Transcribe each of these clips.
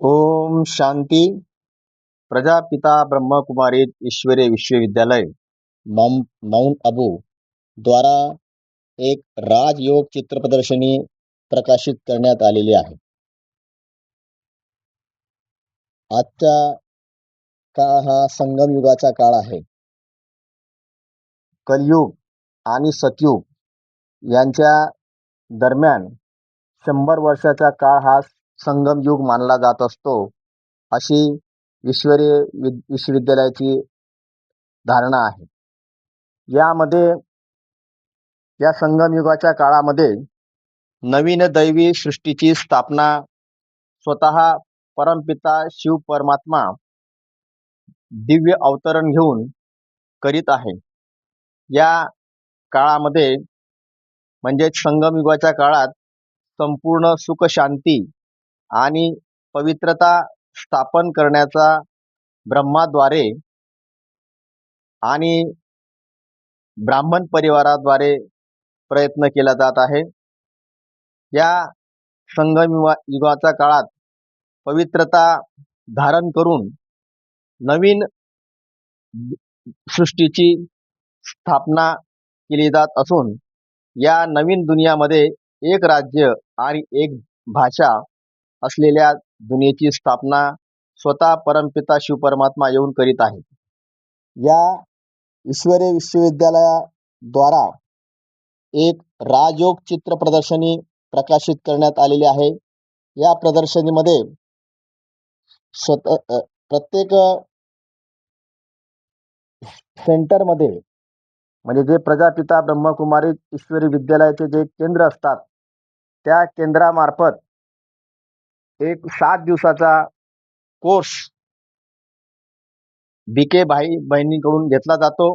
ओम शांती. प्रजापिता ब्रह्मकुमारीत ईश्वरी विश्वविद्यालय mount mount Abu द्वारा एक राजयोग चित्र प्रदर्शनी प्रकाशित करण्यात आलेली आहे. आजचा काळ हा संगम युगाचा काळ आहे. कलयुग आणि सतयुग यांच्या दरम्यान शंभर वर्षाचा काळ हा संगम युग मानला जात असतो. अशी ईश्वरी वि विश्वविद्यालयाची धारणा आहे. यामध्ये या संगम युगाच्या काळामध्ये नवीन दैवी सृष्टीची स्थापना स्वतः परमपिता शिव परमात्मा दिव्य अवतरण घेऊन करीत आहे. या काळामध्ये म्हणजेच संगम युगाच्या काळात संपूर्ण सुख शांती आणि पवित्रता स्थापन करण्याचा ब्रह्माद्वारे आणि ब्राह्मण परिवाराद्वारे प्रयत्न केला जात आहे. या संगम युगाच्या काळात पवित्रता धारण करून नवीन सृष्टीची स्थापना केली जात असून या नवीन दुनियामध्ये एक राज्य आणि एक भाषा असलेल्या दुनियेची स्थापना स्वतः परमपिता शिवपरमात्मा येऊन करीत आहे. या ईश्वरी विश्वविद्यालयाद्वारा एक राजयोग चित्र प्रदर्शनी प्रकाशित करण्यात आलेली आहे. या प्रदर्शनीमध्ये स्वत प्रत्येक सेंटरमध्ये म्हणजे जे प्रजापिता ब्रह्मकुमारी ईश्वरी विद्यालयाचे जे केंद्र असतात त्या केंद्रामार्फत एक सात दिवसाचा कोर्स बी के भाई बहिणीकडून घेतला जातो.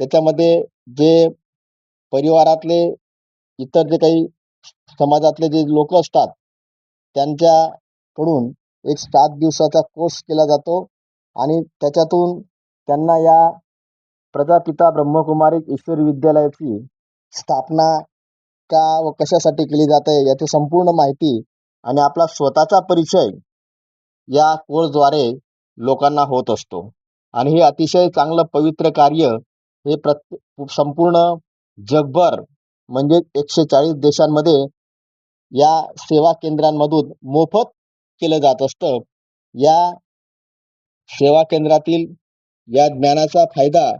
त्याच्यामध्ये जे परिवारातले इतर जे काही समाजातले जे लोक असतात त्यांच्याकडून एक सात दिवसाचा कोर्स केला जातो आणि त्याच्यातून त्यांना या प्रजापिता ब्रह्मकुमारी ईश्वरी विद्यालयाची स्थापना का व कशासाठी केली जाते याची संपूर्ण माहिती आणि आपला स्वतःचा परिचय या कोर्सद्वारे लोकांना होत असतो. आणि हे अतिशय चांगलं पवित्र कार्य हे प्रत्ये संपूर्ण जगभर म्हणजे एकशे चाळीस देशांमध्ये या सेवा केंद्रांमधून मोफत केलं जात असतं. या सेवा केंद्रातील या ज्ञानाचा फायदा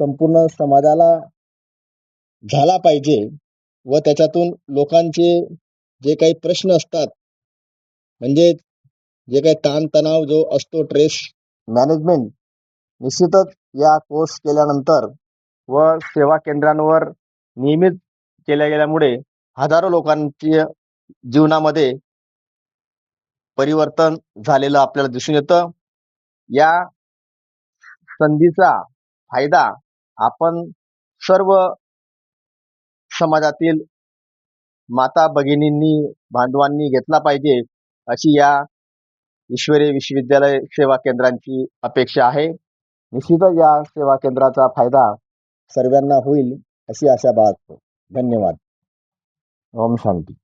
संपूर्ण समाजाला झाला पाहिजे व त्याच्यातून लोकांचे जे काही प्रश्न असतात म्हणजे जे काही ताणतणाव जो असतो ट्रेस मॅनेजमेंट निश्चितच या कोर्स केल्यानंतर व सेवा केंद्रांवर नियमित केल्या गेल्यामुळे हजारो लोकांच्या जीवनामध्ये परिवर्तन झालेलं आपल्याला दिसून येतं. या संधीचा फायदा आपण सर्व समाजातील माता भगिनींनी बांधवांनी घेतला पाहिजे अशी या ईश्वरी विश्वविद्यालय सेवा केंद्रांची अपेक्षा आहे. निश्चितच या सेवा केंद्राचा फायदा सर्वांना होईल अशी आशा बाळगतो. धन्यवाद. ओम शांती.